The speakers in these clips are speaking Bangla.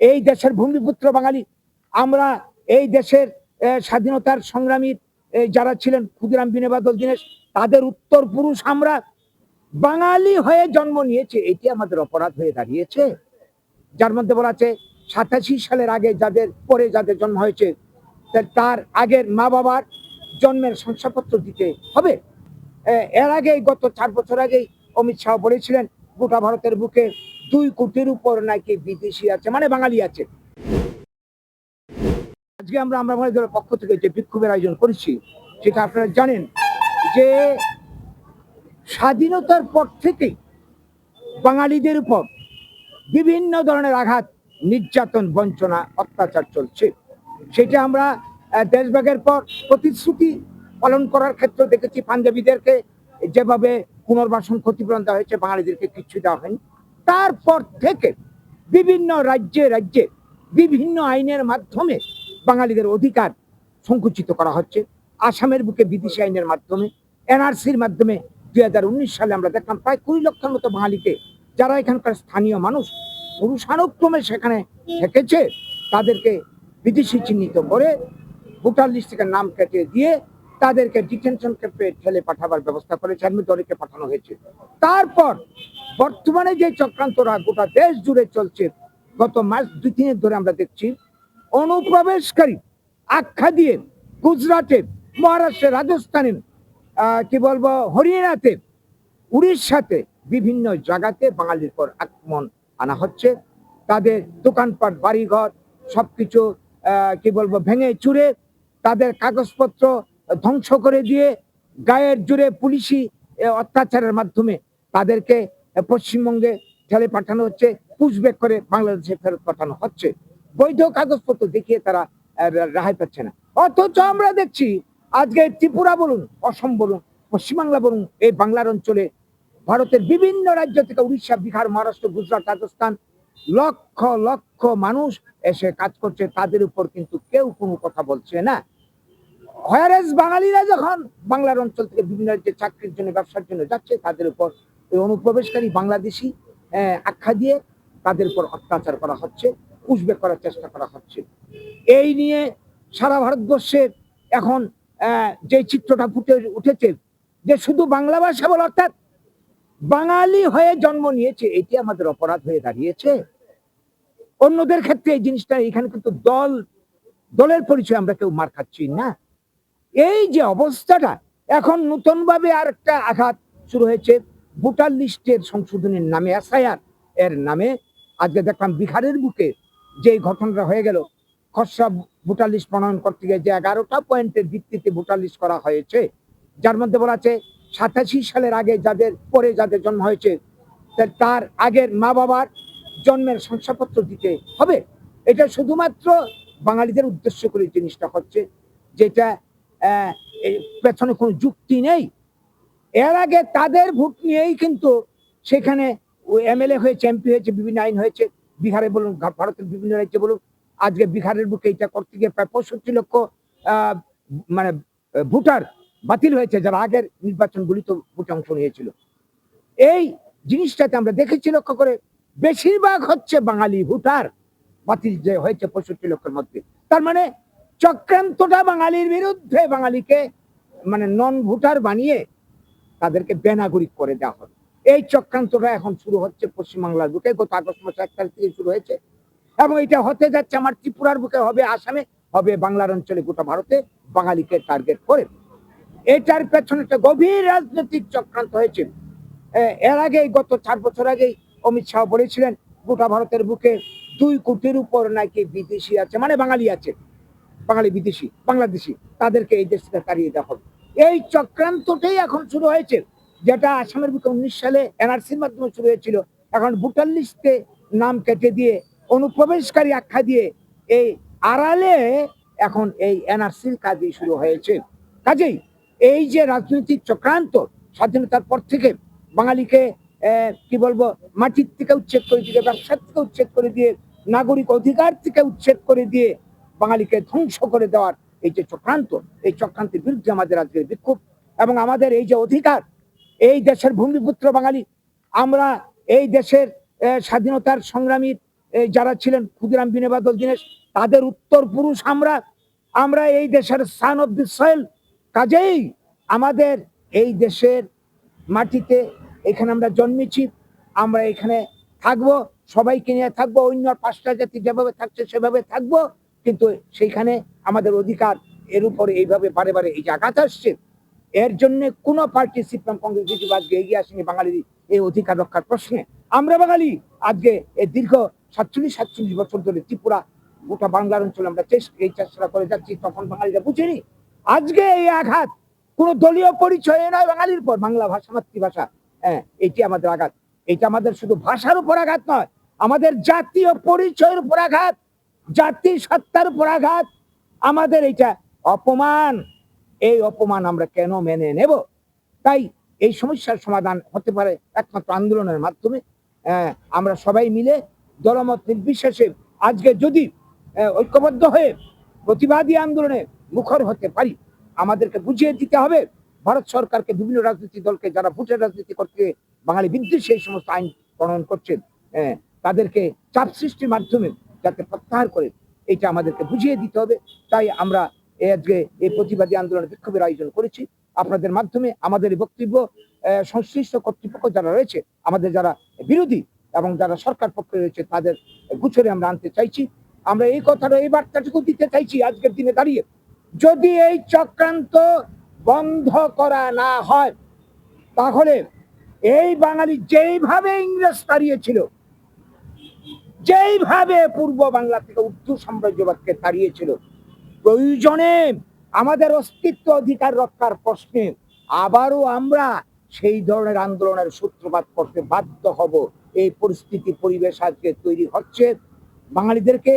এই দেশের ভূমিপুত্র বাঙালি, আমরা এই দেশের স্বাধীনতার সংগ্রামী যারা ছিলেন ক্ষুদিরাম বিনেবাদল দীনেশ, তাদের উত্তর পুরুষ আমরা। বাঙালি হয়ে জন্ম নিয়েছে, এটি আমাদের অপরাধ হয়ে দাঁড়িয়েছে। যার মধ্যে বলা আছে, সাতাশি সালের আগে যাদের, পরে যাদের জন্ম হয়েছে তার আগের মা বাবার জন্মের শংসাপত্র দিতে হবে। এর আগে গত চার বছর আগেই অমিত শাহ বলেছিলেন, গোটা ভারতের বুকে দুই কোটির উপর নাকি বিদেশি আছে মানে বাঙালি আছে। আজকে আমরা আমরা দলের পক্ষ থেকে যে বিক্ষোভের আয়োজন করেছি, সেটা আপনারা জানেন যে স্বাধীনতার পর থেকেই বাঙালিদের উপর বিভিন্ন ধরনের আঘাত, নির্যাতন, বঞ্চনা, অত্যাচার চলছে। সেটা আমরা দেশভাগের পর প্রতিশ্রুতি পালন করার ক্ষেত্রে দেখেছি, পাঞ্জাবিদেরকে যেভাবে পুনর্বাসন ক্ষতিপূরণ দেওয়া হয়েছে, বাঙালিদেরকে কিচ্ছু দেওয়া হয়নি। তারপর থেকে বিভিন্ন রাজ্যে রাজ্যে বিভিন্ন আইনের মাধ্যমে বাঙালিদের অধিকার সংকুচিত করা হচ্ছে। আসামের বুকে বিদেশি আইনের মাধ্যমে, এনআরসির মাধ্যমে দুই হাজার উনিশ সালে আমরা দেখলাম প্রায় কুড়ি লক্ষের মতো বাঙালিকে যারা এখানকার স্থানীয় মানুষ পুরুষানুক্রমে সেখানে থেকেছে, তাদেরকে বিদেশি চিহ্নিত করে ভোটার লিস্ট থেকে নাম কেটে দিয়ে তাদেরকে ডিটেনশন ক্যাম্পে ঠেলে পাঠাবার ব্যবস্থা করেছে মধ্যে অনেকে পাঠানো হয়েছে। তারপর বর্তমানে যে চক্রান্তরা গোটা দেশ জুড়ে চলছে, গত মাস দুই তিনের ধরে আমরা দেখছি, অনুপ্রবেশকারী আখ্যা দিয়ে গুজরাটে মহারাষ্ট্রে রাজস্থানে কি বলব, হরিয়ানাতে, উড়িষ্যাতে বিভিন্ন জায়গাতে বাঙালির পর আক্রমণ আনা হচ্ছে। তাদের দোকানপাট, বাড়িঘর, সবকিছু কি বলব, ভেঙে চুরে তাদের কাগজপত্র ধ্বংস করে দিয়ে গায়ের জুড়ে পুলিশি অত্যাচারের মাধ্যমে তাদেরকে পশ্চিমবঙ্গে ঠেলে পাঠানো হচ্ছে পুষবেক করে বাংলাদেশে ফেরত পাঠানো হচ্ছে। বৈধ কাগজপত্র দেখিয়ে তারা রেহাই পাচ্ছে না। অথচ আমরা দেখছি, আজকে ত্রিপুরা বলুন, অসম বলুন, পশ্চিমবাংলা বলুন, এই বাংলার অঞ্চলে ভারতের বিভিন্ন রাজ্য থেকে উড়িষ্যা, বিহার, মহারাষ্ট্র, গুজরাট, রাজস্থান লক্ষ লক্ষ মানুষ এসে কাজ করছে। তাদের উপর কিন্তু কেউ কোনো কথা বলছে না। হয়ারেস বাঙালিরা যখন বাংলার অঞ্চল থেকে বিভিন্ন রাজ্যে চাকরির জন্য ব্যবসার জন্য যাচ্ছে তাদের উপর ওই অনুপ্রবেশকারী বাংলাদেশি আহ, আখ্যা দিয়ে তাদের উপর অত্যাচার করা হচ্ছে পুষবেক করার চেষ্টা করা হচ্ছে। এই নিয়ে সারা ভারতবর্ষে এখন যে চিত্রটা ফুটে উঠেছে যে শুধু বাংলা ভাষা বল অর্থাৎ বাঙালি হয়ে জন্ম নিয়েছে এটি আমাদের অপরাধ হয়ে দাঁড়িয়েছে। অন্যদের ক্ষেত্রে এই জিনিসটা এখানে কিন্তু দল দলের পরিচয় আমরা কেউ মার খাচ্ছি না। এই যে অবস্থাটা, এখন নতুন ভাবে আর একটা আঘাত শুরু হয়েছে ভোটার লিস্টের সংশোধনের নামে, এসআইআর এর নামে। আজকে দেখলাম বিহারের বুকে যে ঘটনাটা হয়ে গেল, খসড়া ভোটার লিস্ট প্রণয়ন করতে গিয়ে যে এগারোটা পয়েন্টের ভিত্তিতে ভোটার লিস্ট করা হয়েছে, যার মধ্যে বলা আছে সাতাশি সালের আগে যাদের, পরে যাদের জন্ম হয়েছে তার আগের মা বাবার জন্মের শংসাপত্র দিতে হবে। এটা শুধুমাত্র বাঙালিদের উদ্দেশ্য করে জিনিসটা হচ্ছে, যেটা পেছনে কোনো যুক্তি নেই। এর আগে তাদের ভোট নিয়েই কিন্তু সেখানে এমএলএ হয়েছে এমপি হয়েছে বিভিন্ন আইন হয়েছে, বিহারে বলুন ভারতের বিভিন্ন রাজ্যে বলুন, আজকে বিহারের বুকে এটা করতে গিয়ে প্রায় পঁয়ষট্টি লক্ষ মানে ভোটার বাতিল হয়েছে, যারা আগের নির্বাচনগুলিতে ভোটে অংশ নিয়েছিল। এই জিনিসটাতে আমরা দেখেছি লক্ষ্য করে, বেশিরভাগ হচ্ছে বাঙালি ভোটার বাতিল যে হয়েছে পঁয়ষট্টি লক্ষের মধ্যে। তার মানে চক্রান্তটা বাঙালির বিরুদ্ধে, বাঙালিকে মানে নন ভোটার বানিয়ে তাদেরকে বেনাগরিক করে দেওয়া হবে এই চক্রান্তটা এখন শুরু হচ্ছে পশ্চিমবাংলার বুকে, গত আগস্ট মাসে এক তারিখ থেকে শুরু হয়েছে। এবং এটা হতে যাচ্ছে আমার ত্রিপুরার বুকে, হবে আসামে, হবে বাংলার অঞ্চলে গোটা ভারতে বাঙালিকে টার্গেট করে। এটার পেছনে একটা গভীর রাজনৈতিক চক্রান্ত হয়েছে। এর আগে গত চার বছর আগেই অমিত শাহ বলেছিলেন, গোটা ভারতের বুকে দুই কোটির উপর নাকি বিদেশি আছে মানে বাঙালি আছে। বাঙালি বিদেশি, বাংলাদেশি, তাদেরকে এই দেশ থেকে তাড়িয়ে দেওয়া হবে। এই চক্রান্তটাই এখন শুরু হয়েছে, যেটা আসামের বুকে উনিশ সালে এনআরসির মাধ্যমে শুরু হয়েছিল। এখন ভোটার লিস্টে নাম কেটে দিয়ে, অনুপ্রবেশকারী আখ্যা দিয়ে এই আড়ালে এখন এই এনআরসির কাজই শুরু হয়েছে। কাজেই এই যে রাজনৈতিক চক্রান্ত, স্বাধীনতার পর থেকে বাঙালিকে কি বলব, মাটির থেকে উচ্ছেদ করে দিয়ে, ব্যবসার থেকে উচ্ছেদ করে দিয়ে, নাগরিক অধিকার থেকে উচ্ছেদ করে দিয়ে বাঙালিকে ধ্বংস করে দেওয়ার এই যে চক্রান্ত, এই চক্রান্তের বিরুদ্ধে আমাদের আজকের বিক্ষোভ এবং আমাদের এই যে অধিকার, এই দেশের ভূমিপুত্র বাঙালি, আমরা এই দেশের স্বাধীনতার সংগ্রামী যারা ছিলেন ক্ষুদিরাম বিনে বাদল দীনেশ, তাদের উত্তর পুরুষ আমরা। আমরা এই দেশের সান অফ দি কাজেই আমাদের এই দেশের মাটিতে এখানে আমরা জন্মেছি, আমরা এখানে থাকব, সবাইকে নিয়ে থাকব, অন্য পাঁচটা জাতি যেভাবে থাকছে সেভাবে থাকব। কিন্তু সেইখানে আমাদের অধিকার এর উপরে এইভাবে বারে বারে এই যে আঘাত আসছে, এর জন্য কোনো পার্টি সিপিএম, কংগ্রেস, বিজেপি আজকে এগিয়ে আসেনি বাঙালির এই অধিকার রক্ষার প্রশ্নে। আমরা বাঙালি আজকে এই দীর্ঘ সাতচল্লিশ সাতচল্লিশ বছর ধরে ত্রিপুরা, গোটা বাংলার অঞ্চলে আমরা চেষ্টা এই চেষ্টা করে যাচ্ছি, তখন বাঙালিরা বুঝেনি। আজকে এই আঘাত কোনো দলীয় পরিচয় নয় বাঙালির পর বাংলা ভাষা, মাতৃভাষা। হ্যাঁ এটি আমাদের আঘাত। এটা আমাদের শুধু ভাষার উপর আঘাত নয়, আমাদের জাতীয় পরিচয়ের উপর আঘাত। জাতি সত্তার উপর আঘাত আমাদের এটা অপমান। এই অপমান আমরা কেন মেনে নেব? তাই এই সমস্যার সমাধান হতে পারে একমাত্র আন্দোলনের মাধ্যমে। আহ, আমরা সবাই মিলে দলমত নির্বিশেষে আজকে যদি ঐক্যবদ্ধ হয়ে প্রতিবাদী আন্দোলনে মুখর হতে পারি আমাদেরকে বুঝিয়ে দিতে হবে ভারত সরকারকে বিভিন্ন রাজনৈতিক দলকে যারা ভোটের রাজনীতি করতে বাঙালি বিদ্বেষ সেই সমস্ত আইন প্রণয়ন করছেন তাদেরকে চাপ সৃষ্টির মাধ্যমে যাতে প্রত্যাহার করে, এটা আমাদেরকে বুঝিয়ে দিতে হবে। তাই আমরা আজকে এই প্রতিবাদী আন্দোলন বিক্ষোভের আয়োজন করেছি। আপনাদের মাধ্যমে আমাদের বক্তব্য সংশ্লিষ্ট কর্তৃপক্ষ যারা রয়েছে, আমাদের যারা বিরোধী এবং যারা সরকার পক্ষে রয়েছে, তাদের গুছরে আমরা আনতে চাইছি। আমরা এই কথাটা, এই বার্তাটুকু দিতে চাইছি আজকের দিনে দাঁড়িয়ে। যদি এই চক্রান্ত বন্ধ করা না হয়, তাহলে এই বাঙালি যেইভাবে ইংরেজ তাড়িয়েছিল যেইভাবে পূর্ব বাংলা থেকে উর্দু সাম্রাজ্যবাদকে তাড়িয়েছিল প্রয়োজনে আমাদের অস্তিত্ব অধিকার রক্ষার প্রশ্নে আবারও আমরা সেই ধরনের আন্দোলনের সূত্রপাত করতে বাধ্য হব। এই পরিস্থিতি পরিবেশ আজকে তৈরি হচ্ছে। বাঙালিদেরকে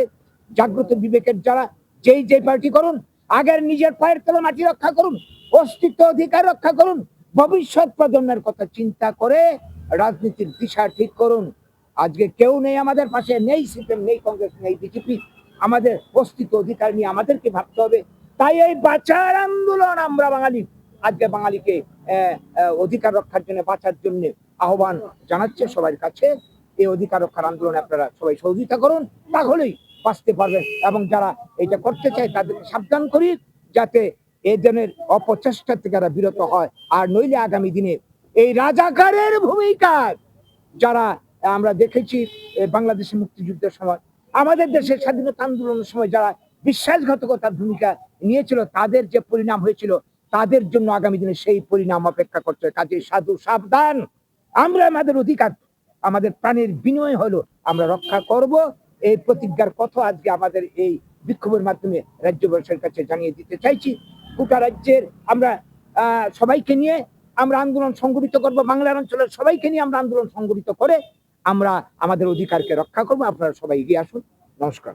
জাগ্রত বিবেকের যারা যেই যেই পার্টি করুন, আগের নিজের পায়ের তলে মাটি রক্ষা করুন, অস্তিত্ব অধিকার রক্ষা করুন, ভবিষ্যৎ প্রজন্মের কথা চিন্তা করে রাজনীতির দিশা ঠিক করুন। আজকে কেউ নেই আমাদের পাশে, নেই সিপিএম, নেই কংগ্রেস, নেই বিজেপি। আমাদের অস্তিত্ব অধিকার নিয়ে আমাদেরকে ভাবতে হবে। তাই এই বাঁচার আন্দোলন আমরা বাঙালি, আজকে বাঙালিকে অধিকার রক্ষার জন্য বাঁচার জন্য আহ্বান জানাচ্ছে সবার কাছে। এই অধিকার রক্ষার আন্দোলনে আপনারা সবাই সহযোগিতা করুন, তাহলেই বাঁচতে পারবেন। এবং যারা এটা করতে চায়, তাদেরকে সাবধান করি, যাতে এই ধরনের অপচেষ্টা থেকে তারা বিরত হয়। আর নইলে আগামী দিনে এই রাজাকারের ভূমিকায় যারা আমরা দেখেছি বাংলাদেশের মুক্তিযুদ্ধের সময়। আমাদের দেশের স্বাধীনতা আন্দোলনের সময় যারা বিশ্বাসঘাতকতার ভূমিকা নিয়েছিল, তাদের যে পরিণাম হয়েছিল, তাদের জন্য আগামী দিনে সেই পরিণাম অপেক্ষা করছে। কাজে সাধু সাবধান। আমরা আমাদের অধিকার, আমাদের প্রাণের বিনিময় হলো, আমরা রক্ষা করব। এই প্রতিজ্ঞার কথা আজকে আমাদের এই বিক্ষোভের মাধ্যমে রাজ্য রাজ্যবাসীর কাছে জানিয়ে দিতে চাইছি। গোটা রাজ্যের আমরা সবাইকে নিয়ে আমরা আন্দোলন সংগঠিত করব। বাংলার অঞ্চলের সবাইকে নিয়ে আমরা আন্দোলন সংগঠিত করে আমরা আমাদের অধিকারকে রক্ষা করব। আপনারা সবাই এগিয়ে আসুন। নমস্কার।